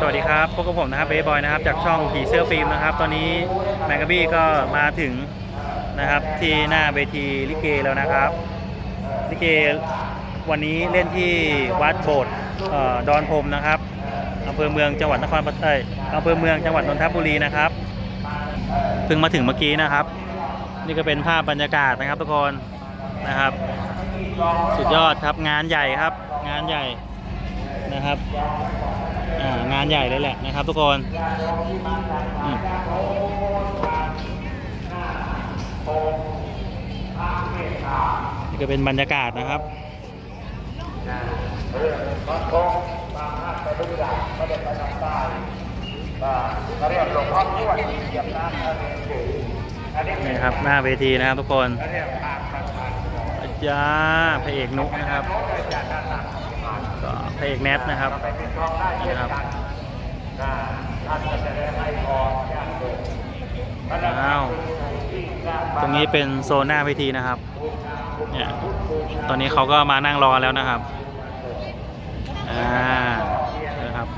สวัสดีครับพบกับผมนะครับเบย์บอยนะครับ จากช่องผีเสื้อฟิล์มนะครับ ตอนนี้แมกกาบี้ก็มาถึงนะครับที่หน้าเวทีลิเกแล้วนะครับ ลิเกวันนี้เล่นที่วัดโบสถ์ดอนพรมนะครับอำเภอเมืองจังหวัดนครปฐมเอ้ยอำเภอเมืองจังหวัดนนทบุรีนะครับเพิ่งมาถึงเมื่อกี้นะครับ นี่ก็เป็นภาพบรรยากาศนะครับทุกคนนะครับ สุดยอดครับงานใหญ่ครับ งานใหญ่นะครับงานใหญ่เลยแหละนะครับทุกคนนี่ก็เป็นบรรยากาศนะครับนี่ นี่ครับหน้าเวทีนะครับทุกคนอาจารย์พระเอกนุกนะครับก็พระเอกแนทนะครับนี่นะครับอ้าวตรงนี้เป็นโซนหน้าเวทีนะครับเนี่ยตอนนี้เขาก็มานั่งรอแล้วนะครับอ่านะครับ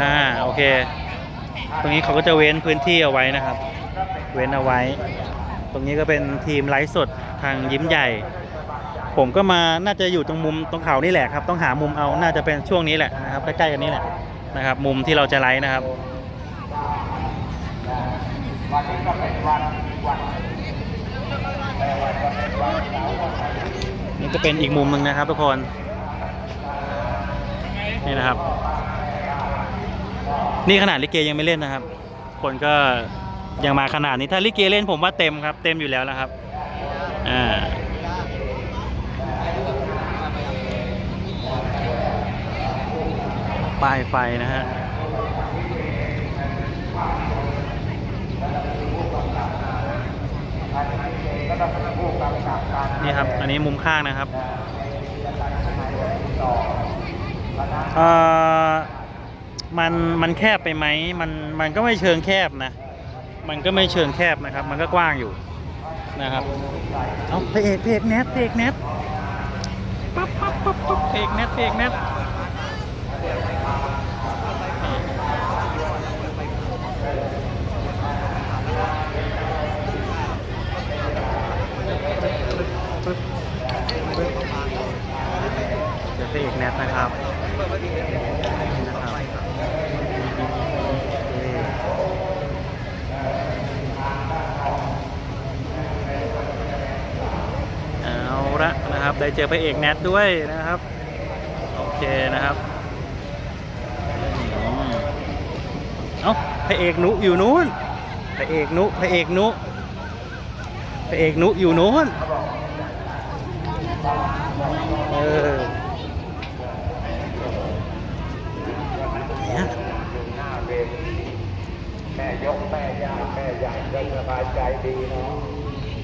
อ่าโอเค ตรงนี้เขาก็จะเว้นพื้นที่เอาไว้นะครับ เว้นเอาไว้ ตรงนี้ก็เป็นทีมไลฟ์สดทางยิ้มใหญ่ ผมก็มาน่าจะอยู่ตรงมุมตรงเขานี่แหละครับ ต้องหามุมเอาน่าจะเป็นช่วงนี้แหละนะครับใกล้ๆกันนี้แหละนะครับ มุมที่เราจะไลฟ์นะครับนี่ก็เป็นอีกมุมหนึ่งนะครับทุกคน นี่นะครับ นี่ขนาดลิเกยังไม่เล่นนะครับ คนก็ยังมาขนาดนี้ถ้าลิเกเล่นผมว่าเต็มครับ เต็มอยู่แล้วนะครับอ่าป้ายไฟนะฮะนี่ครับ อันนี้มุมข้างนะครับอ่อ มันมันแคบไปไหมมันมันก็ไม่เชิงแคบนะ มันก็ไม่เชิงแคบนะครับ มันก็กว้างอยู่นะครับเอาพระเอกพระเอกแนทพระเอกแนทปั๊บปั๊บปั๊บปั๊บพระเอกแนทพระเอกแนทเดี๋ยวพระเอกแนทนะครับนี่นะครับ เอาละ นะครับ ได้เจอพระเอกแนทด้วยนะครับ โอเคนะครับอืมเอ้าพระเอกนุอยู่นู้นพระเอกนุพระเอกนุพระเอกนุอยู่นู้นเออเนี่ยหน้าเวทีแม่ยกแม่ยาแม่ใหญ่ก็สบายใจดีเนาะ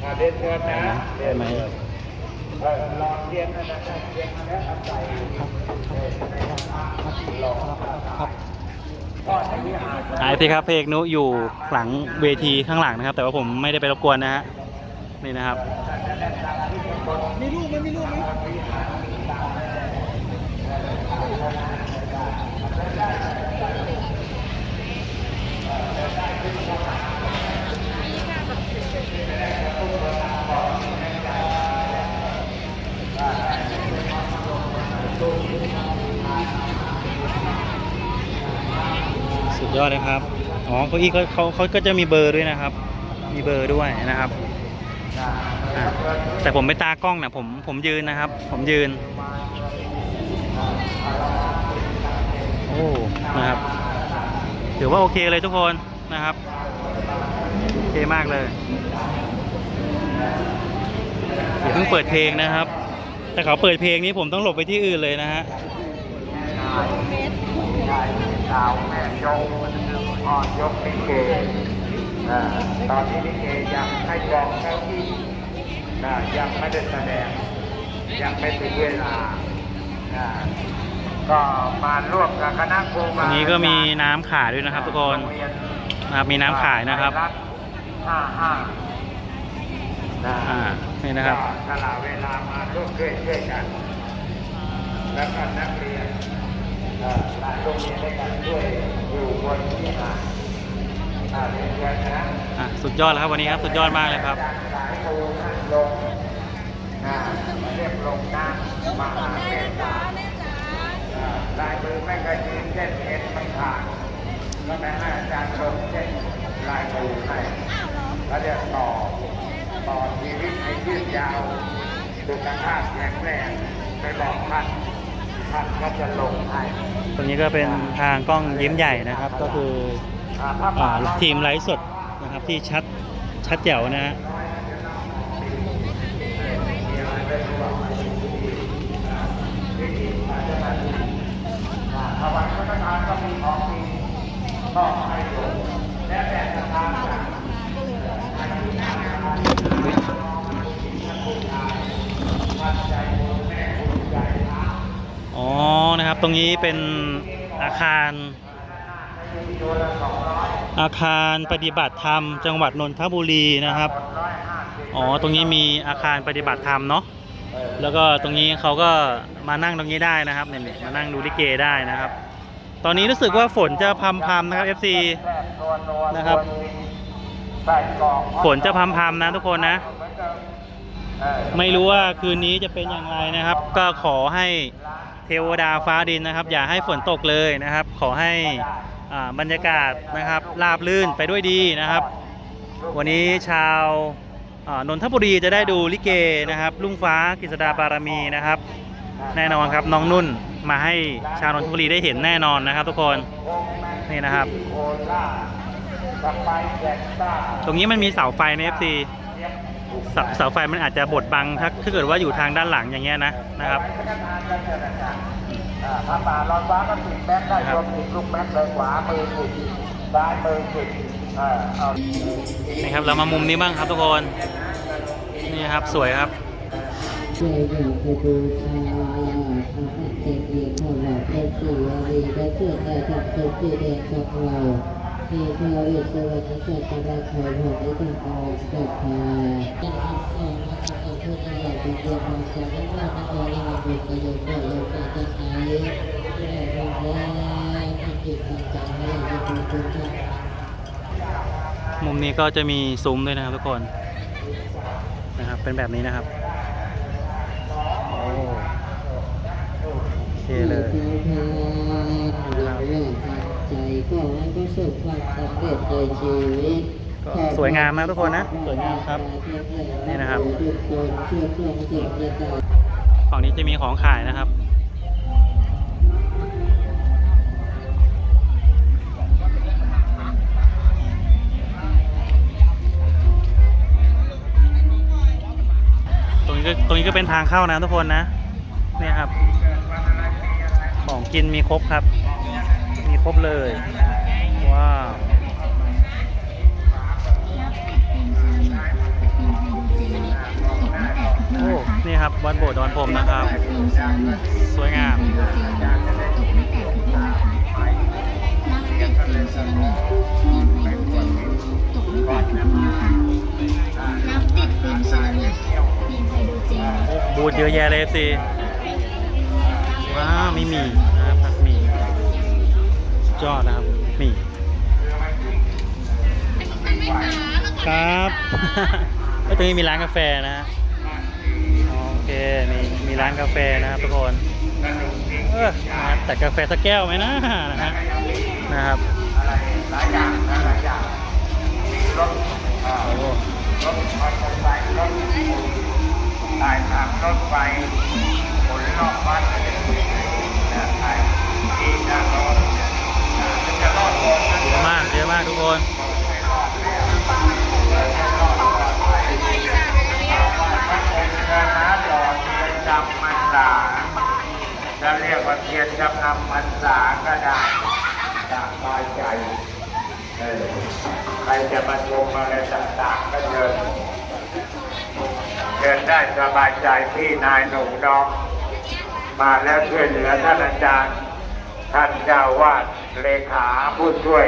อะเรียนเชิญนะเรียนไหม ลองเรียนนะนะเรียนมาแล้วเอาใจรอก็ในวิหารหายสิครับพระเอกนุอยู่หลังเวทีข้างหลังนะครับ แต่ว่าผมไม่ได้ไปรบกวนนะฮะนี่นะครับมีลูกไหมมีลูกไหม ยอดเลยครับ อ๋อเก้าอี้เขาเขาเขาก็จะมีเบอร์ด้วยนะครับ มีเบอร์ด้วยนะครับ แต่ผมไม่ตากล้องนะผมผมยืนนะครับ ผมยืน โอ้ นะครับ ถือว่าโอเคเลยทุกคนนะครับ โอเคมากเลยอย่าเพิ่งเปิดเพลงนะครับ แต่เขาเปิดเพลงนี้ผมต้องหลบไปที่อื่นเลยนะฮะ สาวแม่ยกอ่อนยกลิเกอ่าตอนนี้ลิเกยังให้จองเก้าอี้อ่ายังไม่ได้แสดง ยังไม่ถึงเวลาอ่าก็มาร่วมกับคณะครูตรงนี้ก็มีน้ำขายด้วยนะครับ ทุกคนโรงเรียนนะครับมีน้ำขายนะครับห้าห้าอ่านี่นะครับตลาดเวลามาร่วมช่วยช่วยกัน แล้วก็นักเรียนเอ่อ หลายโรงเรียนด้วยกันด้วยอยู่บนที่หาดอ่าเรียนเชิญนะอะสุดยอดแล้วครับวันนี้ครับสุดยอดมากเลยครับ จากสายปูนั่งลงอ่าเรียบลงน้ำมาหาแม่จ๋าอ่าลายมือไม่กระชินเส้นเอ็นไม่ขาดก็ไปให้อาจารย์ลงเส้นลายมือให้แล้วเดี๋ยวต่อต่อชีวิตให้ยืดยาวสุขภาพแข็งแรงไปบอกท่าน ท่านก็จะลงให้ตรงนี้ก็เป็นทางกล้องยิ้มใหญ่นะครับ ก็คืออ่าพระอ่าป่าทีมไลฟ์สดนะครับที่ชัดชัดแจ๋วนะฮะถวายพระประธานก็มีของดีก็ให้โยมและแต่ประธานจากวัดใจโยมแม่ภูมิใจนะ อ๋อ นะครับ ตรงนี้เป็นอาคาร อาคารปฏิบัติธรรม จังหวัดนนทบุรีนะครับ อ๋อ ตรงนี้มีอาคารปฏิบัติธรรมเนาะ แล้วก็ตรงนี้เขาก็มานั่งตรงนี้ได้นะครับเนี่ยมานั่งดูลิเกได้นะครับ ตอนนี้รู้สึกว่าฝนจะพรำๆนะครับ FC นะครับ ฝนจะพรำๆนะทุกคนนะไม่รู้ว่าคืนนี้จะเป็นอย่างไรนะครับ ก็ขอให้ เทวดาฟ้าดินนะครับ อย่าให้ฝนตกเลยนะครับ ขอให้อ่าบรรยากาศนะครับราบลื่นไปด้วยดีนะครับ วันนี้ชาวอ่านนทบุรีจะได้ดูลิเกนะครับ ลุงฟ้ากฤษดาบารมีนะครับ แน่นอนครับน้องนุ่นมาให้ชาวนนทบุรีได้เห็นแน่นอนนะครับ ทุกคนนี่นะครับ ตรงนี้มันมีเสาไฟใน FC เสาเสาไฟมันอาจจะบดบังถ้าถ้าเกิดว่าอยู่ทางด้านหลังอย่างเงี้ยนะนะครับพนักงานราชการอ่าถ้าป่าลอยฟ้าก็ติดแม็กได้ครับรวมติดลูกแม็กเลยขวามือติดซ้ายมือติดเออเอานี่ครับเรามามุมนี้บ้างครับทุกคนนี่ครับสวยครับช่วยอยากจะบูชาพระเจดีย์ของเราเป็นสีวรีและเกิดได้ทำสุขที่แดนของเรา ทยทวิสวรรณสัตตะไทยหอมตังออกสัตตาเป็นอันสองมาจากพุทธญาติเดียวมาสอนให้เรานักเรียนบุตรโยมโยมมาจากไหนและเราแล้วที่จิตใจให้เราดูทุกท่านมุมนี้ก็จะมีซุ้มด้วยนะครับทุกคนนะครับ เป็นแบบนี้นะครับโอเคเลย ใจก็ให้ประสบความสำเร็จในชีวิตก็สวยงามนะทุกคนนะ สวยงามครับ นี่นะครับทุกคนเชื่อเพื่อนจิตใจฝั่งนี้จะมีของขายนะครับ ตรงนี้ก็ตรงนี้ก็เป็นทางเข้านะทุกคนนะ เนี่ยครับ ของกินมีครบครับมี ครบเลย ว้าว โอ้ นี่ครับ วัดโบสถ์ดอนพรมนะครับ สวยงามน้ำติดฟิล์มเซรามิกฟิล์มไฮโดรเจนบูธเยอะแยะเลยสิว้าว มีมี่นะครับผัดหมี่สุด ยอดนะครับหมี่ ครับก็ตรงนี้มีร้านกาแฟนะฮะ โอเค มีมีร้านกาแฟนะครับทุกคนเออนะครับแต่กาแฟสักแก้วไหมนะนะฮะ นะครับอะไรหลายอย่างนะหลายอย่างมีรถเอ่อโอ้รถมอเตอร์ไซค์รถสายทางรถไฟ ทุกคนจำมันษาจะเรียกว่าเทียนจำนำพรรษาก็ได้จากบายใจใครจะมาชมอะไรต่างๆก็เชิญเชิญได้สบายใจพี่นายหนุ่มน้องมมาแล้วช่วยเหลือท่านอาจารย์ท่านเจ้าวาดเลขาผู้ช่วย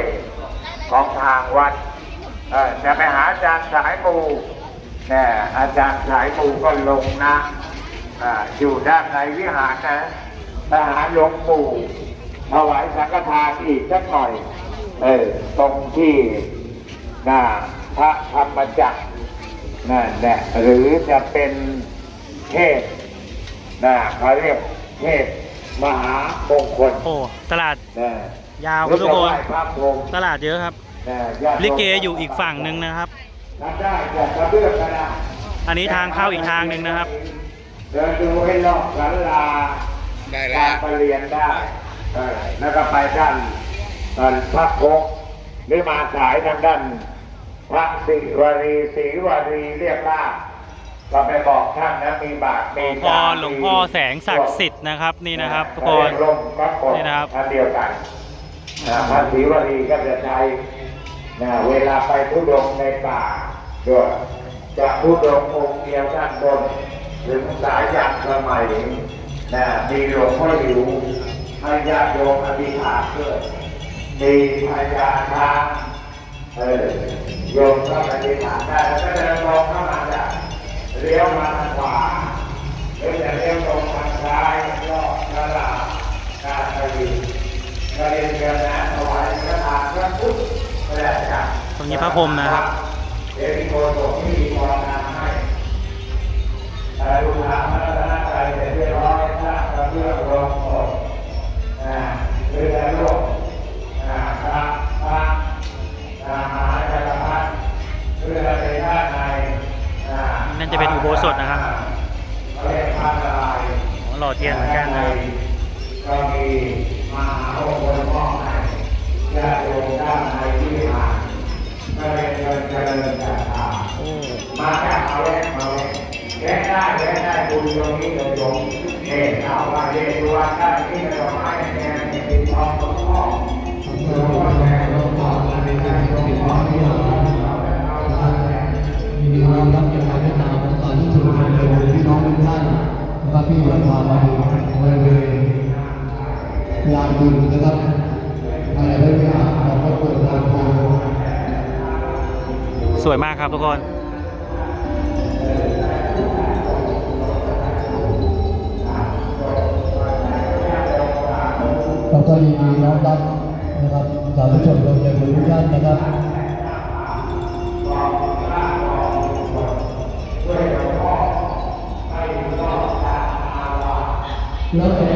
ของทางวัดเอ่อจะไปหาอาจารย์สายมูเนี่ยอาจารย์สายมูก็ลงนะอ่าอยู่ด้านในวิหารนะไปหาหลวงปู่ถวายสังฆทานอีกสักหน่อย เออตรงที่หน้าพระธรรมจักรนั่นแหละหรือจะเป็นเทศนะเขาเรียกเทศมหามงคลโอ้ตลาดนะ ยาวครับทุกคนหอจะไหว้พระพรหมตลาดเยอะครับนะญาติโมลิเกอยู่อีกฝั่งหนึ่งนะครับทำได้จะกระเบื้องก็ได้อันนี้ทางเข้าอีกทางหนึ่งนะครับ เดินดูให้รอบศาลาได้กาแล้วรประเรียนได้เออแล้วก็ไปด้านด้านพระโคกหรือมาสายทางด้านพระศิวรีศรีวรีเรียกลาบก็ไปบอกท่านนะมีบาทมีพอจานหลวงพ่อแสงศักดิ์สิทธิ์นะครับนี่นะครับทุกคนร่มพระโคกนี่นะครับอันเดียวกันนะ พระศรีวรีก็จะใช้นะเวลาไปทุดงในป่าด้วยจะทุดงองค์เดียวด้านบนถึงสายยันสมัยนะมีหลวงพ่อหลิวให้ญาติโยมอธิษฐานด้วยมีพญาช้างเออโยมก็อธิษฐานได้แล้วก็เดินตรงเข้ามาได้เลี้ยวมาทางขวาหรือจะเลี้ยวตรงทางซ้ายรอบตลาดการผลิตก็เรียนเชิญนะถวายพระทานพระพุทธพระราชา ต รงนี้พระพรหมนะครับเดี๋ยวมีโกศลที่มีความนำให้แต่ดูทางพัฒนาใจเสร็จเรียบร้อยสร้างกระเบื้องรองศพนะหรือแต่โลกนะพระพระนะมหาจักรพรรดิเพื่อในด้านในนะนั่นจะเป็นอุโบสถนะครับเขาเรียกพระนารายณ์อ๋อหล่อเทียนเหมือนกันนะก็มีมหาองค์บนมอบให้ญาติโยมด้านในที่ ผ่านก็เลยเชิญเจริญจากทามาแค่มาแวะมาแวะแวะได้แวะได้บุญตรงนี้เลยโยมเอ่เอาว่าเรียนดูว่าได้ที่ดอกไม้แดงเป็นทองหลวงพ่อหลวงพ่อแดงหลวงพ่ออะไรได้หลวงพ่อที่เราเอาเอาแดงมีความรับจากการเมตตาของสาธุชนคนเดิมพี่น้องทุกท่านนะครับที่เดินทางมาถึงบริเวณลานบุญนะครับ สวยมากครับทุกคนแล้วก็ยินดีน้อมรับนะครับสาธุชนคนเดิมทุกท่านนะครับแล้ว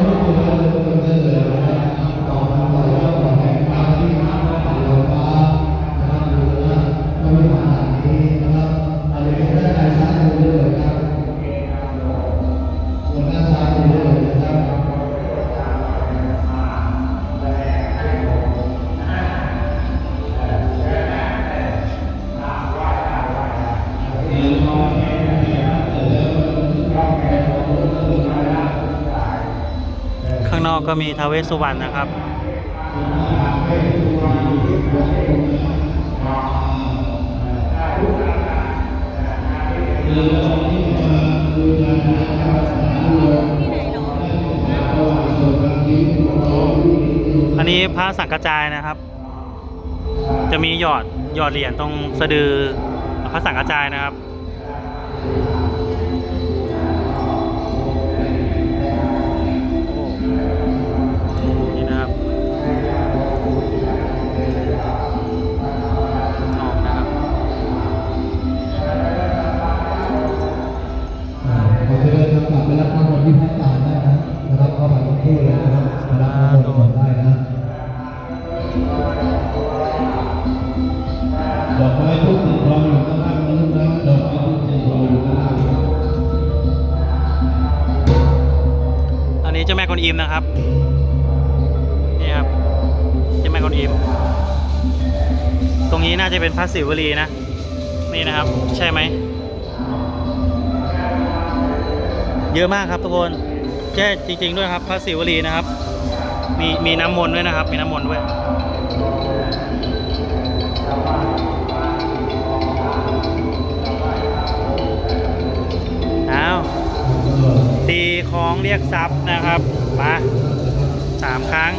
ก็มีทาวเวสสุวรรณนะครับ อันนี้พระสังกระจายนะครับ จะมีหยอดหยอดเหรียญตรงสะดือพระสังกระจายนะครับ พุทธทองอยู่ข้างล่างนู้นนะดอกไม้พุทธทองอยู่ข้างล่างอันนี้เจ้าแม่กวนอิมนะครับ นี่ครับ เจ้าแม่กวนอิม ตรงนี้น่าจะเป็นพระศิวลีนะ นี่นะครับ ใช่ไหม เยอะมากครับทุกคนแช่จริง ๆ ด้วยครับ พระศิวลีนะครับ มีมีน้ำมนต์ด้วยนะครับ มีน้ำมนต์ด้วย ตีคล้องเรียกทรัพย์นะครับมาสามครั้ง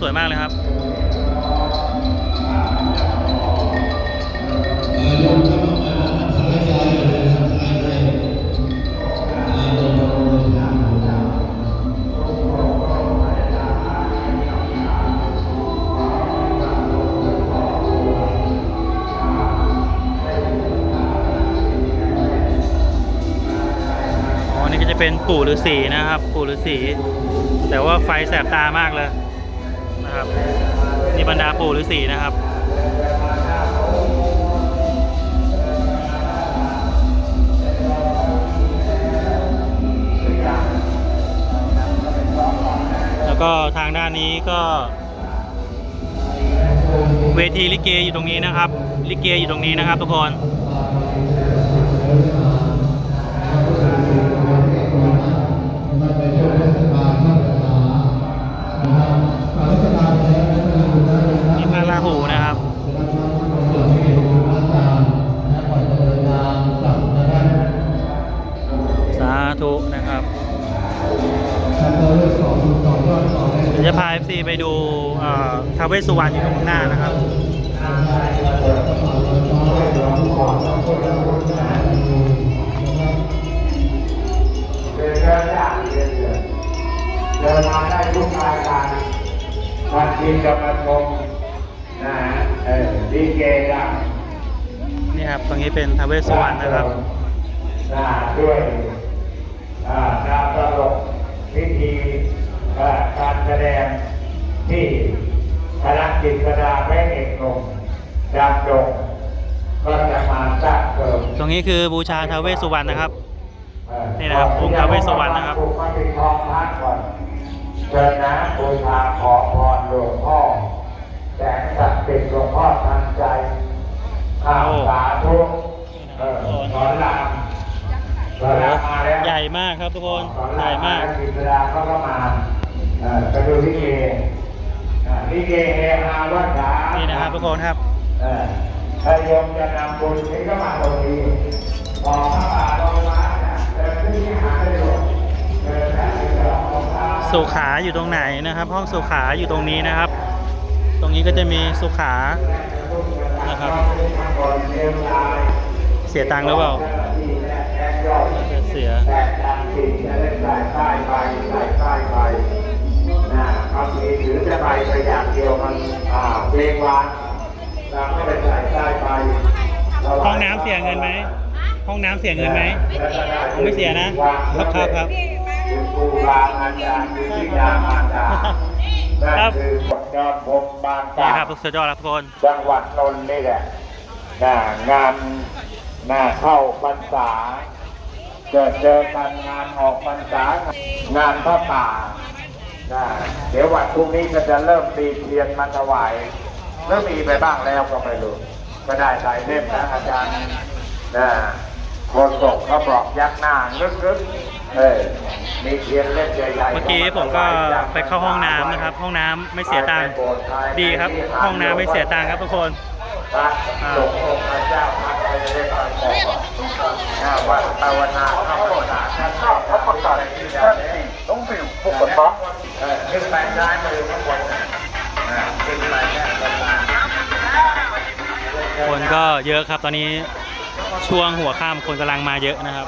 สวยมากเลยครับเป็นปู่ฤาษีนะครับ ปู่ฤาษีแต่ว่าไฟแสบตามากเลย นี่บรรดาปู่ฤาษีนะครับแล้วก็ทางด้านนี้ก็ เวทีลิเกอยู่ตรงนี้นะครับ ลิเกอยู่ตรงนี้นะครับทุกคน จะพา FC ไปดูท้าวเวสุวรรณอยู่ตรงหน้านะครับเดินเดินได้เดินเดินเดินมาได้ทุกรายการวันกินกับมาชมนะฮะเออดีเกได้นี่ครับ ตรงนี้เป็นท้าวเวสุวรรณนะครับด้วยอ่าการตลกพิธี อ่าการแสดงที่คณะจิตรดาแม่เอกหนุ่มดำดงก็จะมาสร้างเติมตรงนี้คือบูชาท้าวเวสสุวรรณนะครับ นี่นะครับองค์ท้าวเวสสุวรรณนะครับปลูกมาติดทองพระก่อนเชิญนะบูชาขอพรหลวงพ่อแสงศักดิ์สิทธิ์หลวงพ่อทันใจข้าวสาธุเออสอนรามสอนรามมาแล้วใหญ่มากครับทุกคนสอนใหราญ่มมากแล้วกิจดาเขาก็มา เออไปดูลิเกอ่าลิเกเฮฮาวัดขานี่นะครับทุกคนครับเออถ้าโยมจะนำบุญนี้ก็มาตรงนี้พอกพระป่าลงมาเนี่ยเดินขึ้นที่หาได้ลงเดินแบบนี้ตลอสุขาอยู่ตรงไหนนะครับ ห้องสุขาอยู่ตรงนี้นะครับ ตรงนี้ก็จะมีสุขานะครับ เสียตังค์หรือเปล่าเสีย บางทีถือจะไปไปอย่างเดียวมันอ่าเวงวานเราก็เป็นสายใต้ไปห้องน้ำเสียเงินไหม ห้องน้ำเสียเงินไหมผมไม่เสียนะ ครับครับครับคือครูบาอาจารย์คือวิญาณอาจารย์นั่นครับคือบทยอดพรมบางนี่จากครับสุดยอดครับทุกคนจังหวัดนนท์นี่แหละนะงานน่าเข้าพรรษาเจอเจอกันงานออกพรรษางานพระป่านะ เดี๋ยววันพรุ่งนี้ก็จะเริ่มตีเทียนมาถวาย เริ่มมีไปบ้างแล้วก็ไม่รู้ก็ได้หลายเล่มนะอาจารย์นะโฆษกเขาบอกยักหน้างึกๆเออมีเทียนเล่มใหญ่ๆเมื่อกี้ผมก็ไปเข้าห้องน้ำนะครับ ห้องน้ำไม่เสียตังค์ดีครับ ห้องน้ำไม่เสียตังค์ครับทุกคนพระสงฆ์องค์พระเจ้าพักไปได้ก่อนบอกว่าภาวนาเข้าพรรษาท่านชอบพระประกาศที่ได้ต้องฟิวพวกคนปั๊บ ขึ้นไปซ้ายมือข้างบนขึ้นไปแค่ประมาณคนก็เยอะครับตอนนี้ช่วงหัวค่ำคนกำลังมาเยอะนะครับ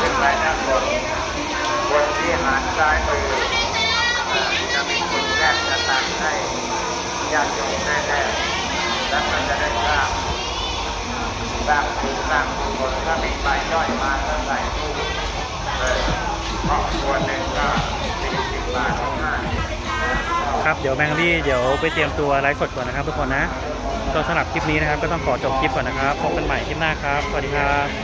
ขึ้นไปด้านบนบนที่หันซ้ายมือจะมีคนแรกจะตังให้ญาติโยมแน่ๆแล้วก็จะได้ทราบสร้างบุญสร้างบุญคนถ้ามีไปย่อยมาก็ใส่ตู้ ครับเดี๋ยวแมงลี่เดี๋ยวไปเตรียมตัวไลฟ์สดก่อนนะครับทุกคนนะก็สำหรับคลิปนี้นะครับก็ต้องขอจบคลิปก่อนนะครับพบกันใหม่คลิปหน้าครับสวัสดีครับ